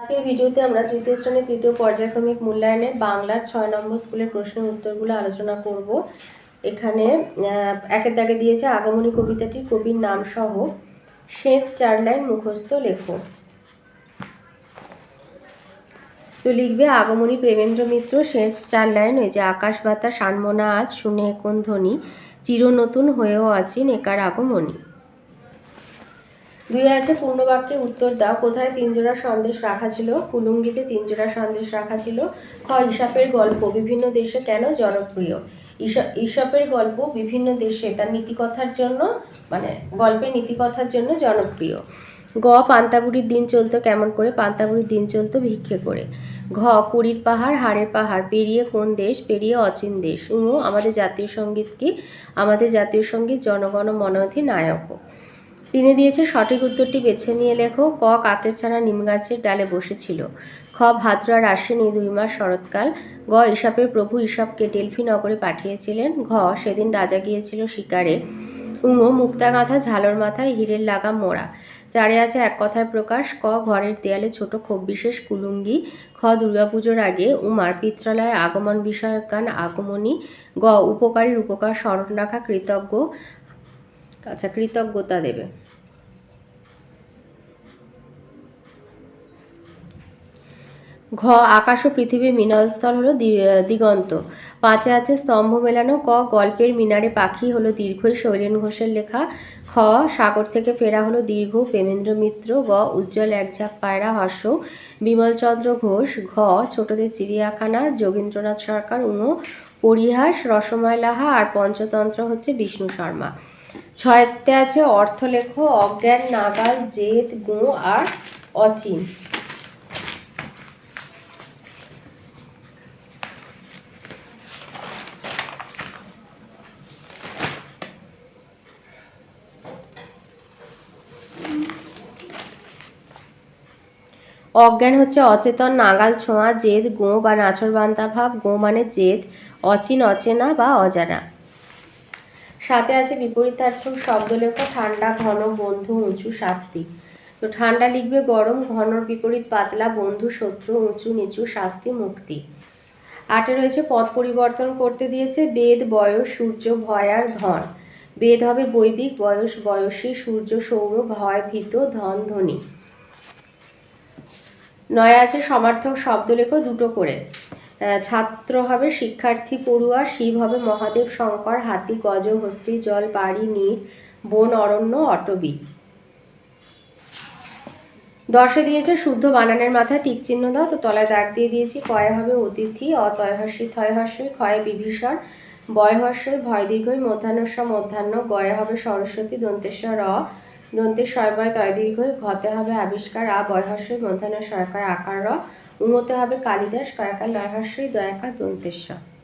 আজকের ভিডিওতে আমরা তৃতীয় শ্রেণির তৃতীয় পর্যায়ক্রমিক মূল্যায়নের বাংলার ছয় নম্বর স্কুলের প্রশ্নের উত্তরগুলো আলোচনা করব। এখানে একের দাগে দিয়েছে আগমনী কবিতাটির কবির নাম সহ। শেষ চার লাইন মুখস্থ লেখো। তো লিখবে, আগমনী প্রেমেন্দ্র মিত্র, শেষ চার লাইন ওই যে, আকাশ বাতাস, আনমনা আজ, শুনে কোন ধ্বনি? চির নতুন হয়েও আছেন একার আগমনী। দুই আছে পূর্ণবাক্যে উত্তর দাও। কোথায় তিন জোড়া সন্দেশ রাখা ছিল? কুলুঙ্গিতে তিন জোড়া সন্দেশ রাখা ছিল। খ, ইসাপের গল্প। বিভিন্ন দেশে কেন জনপ্রিয়? ঈশপের গল্প বিভিন্ন দেশে তার নীতিকথার জন্য মানে গল্পের নীতিকথার জন্য জনপ্রিয়। গ, পান্তাবুড়ির দিন চলতো কেমন করে? পান্তাবুড়ির দিন চলতো ভিক্ষে করে। ঘ, পুরীর পাহাড়, হাড়ের পাহাড়। পেরিয়ে কোন দেশ? পেরিয়ে অচিন দেশ। উম, আমাদের জাতীয় সংগীত কি? আমাদের জাতীয় সংগীত জনগণ মনোধি নায়ক তিনি দিয়েছে সঠিক উত্তরটি বেছে নিয়ে লেখো, ক, কাকের ছানা নিম গাছের ডালে বসেছিল। খ, ভাদ্র আর আশ্বিন এই দুই মাস শরৎকাল। গ, ইসাপের প্রভু ইসাপকে ডেলফি নগরে পাঠিয়েছিলেন। ঘ, সেদিন রাজা গিয়েছিল শিকারে। উঙ মুক্তা গাঁথা ঝালর মাথায় হীরের লাগা মোড়া। চারে আছে এক কথায় প্রকাশ, ক, ঘরের দেয়ালে ছোট ক্ষোভ বিশেষ কুলুঙ্গি। খ, দুর্গাপুজোর আগে উমার পিত্রালয়ে আগমন বিষয়ক গান আগমনী। গ, উপকারীর উপকার স্মরণ রাখা কৃতজ্ঞ। আচ্ছা কৃতজ্ঞতা দেবে। ঘ, আকাশ ও পৃথিবীর মিলনস্থল হলো দিগন্ত। পাঁচে আছে স্তম্ভ মেলানো, ক, গল্পের মিনারে পাখি হলো দীর্ঘই শৈলেন ঘোষের লেখা, খ, সাগর থেকে ফেরা হলো দীর্ঘ প্রেমেন্দ্র মিত্র, গ, উজ্জ্বল একঝাঁক পায়রা হর্ষ বিমলচন্দ্র ঘোষ, ঘ, ছোটদের চিড়িয়াখানা, যোগেন্দ্রনাথ সরকার উনো পরিহাস রসময় লাহা আর পঞ্চতন্ত্র হচ্ছে বিষ্ণু শর্মা। ছয়তে আছে অর্থলেখ, অজ্ঞান, নাগাল, জেদ গুঁ আর অচিন। অজ্ঞান হচ্ছে অচেতন, নাগাল, ছোঁয়া, জেদ, গো বা নাছর বান্তা ভাব। গো মানে জেদ, অচিন, অচেনা বা অজানা। সাথে আছে বিপরীতার্থক শব্দ লেখো ঠান্ডা, ঘন, বন্ধু, উঁচু, শাস্তি। তো ঠান্ডা লিখবে গরম, ঘনর বিপরীত পাতলা, বন্ধু, শত্রু, উঁচু, নিচু, শাস্তি, মুক্তি। আটে রয়েছে পথ পরিবর্তন করতে দিয়েছে বেদ, বয়স, সূর্য, ভয় আর ধন। বেদ হবে বৈদিক, বয়স, বয়সী, সূর্য, সৌর, ভয়, ভীত, ধন, ধনী। নয় আছে, সমার্থক শব্দ লেখো দুটো করে। ছাত্র হবে শিক্ষার্থী পড়ুয়া, শিব হবে মহাদেব, শঙ্কর, হাতি, গজ, হস্তি, জল, বাড়ি নীর বন, অরণ্য, অটবি। দশে দিয়েছে শুদ্ধ বানানের মাথায় টিক চিহ্ন দাও, তো তলায় দাগ দিয়ে দিয়েছি, কয়ে হবে অতিথি অতয়হর্ষি থয়হর্ষই ক্ষয়ে বিভীষণ বয়হর্ষই ভয় দীর্ঘই মধ্যাহ্নস্ব মধ্যাহ্ন, গয়ে হবে সরস্বতী, দন্তেশ্বর অ দন্তের সর্বয় তয় দীর্ঘ ঘতে হবে আবিষ্কার আ বয়হর্ষই মধ্যাহ্ন সরকার আকার র। উঙতে হবে কালিদাস, কয়াকার লয়হর্ষই দয়াকার দন্তেশ্বর।